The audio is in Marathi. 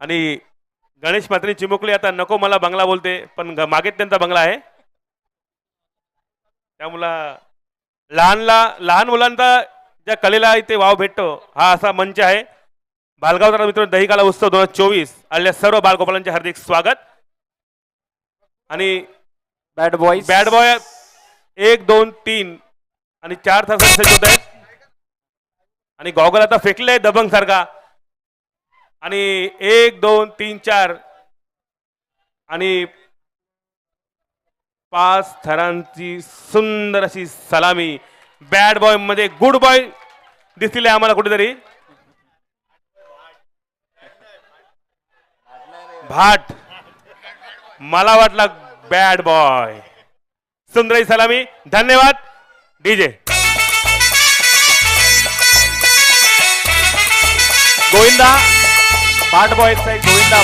आणि गणेश मात्री चिमुकली आता नको मला बंगला बोलते पण मागेच त्यांचा बंगला आहे. त्यामुळं लहानला लहान मुलांचा ज्या कलेला इथे वाव भेटतो. हा असा मंच आहे. बालगावचा मित्र दहिकाला उत्सव दोन हजार चोवीस. आलेल्या सर्व बालगोपालांचे हार्दिक स्वागत. आणि बॅड बॉईज बॅड बॉय एक दोन तीन. आणि चार तास होत. आहेत आणि गॉगल आता फेकले दबंग सारखा. आणि एक दोन तीन चार. आणि पाच थरांची सुंदर अशी सलामी. बॅड बॉयमध्ये गुड बॉय दिसतील आम्हाला कुठेतरी. भाट. मला वाटला बॅड बॉय सुंदर सलामी. धन्यवाद. डीजे. గోవిందా? పాట బాయ్ సైడ్ గోవిందా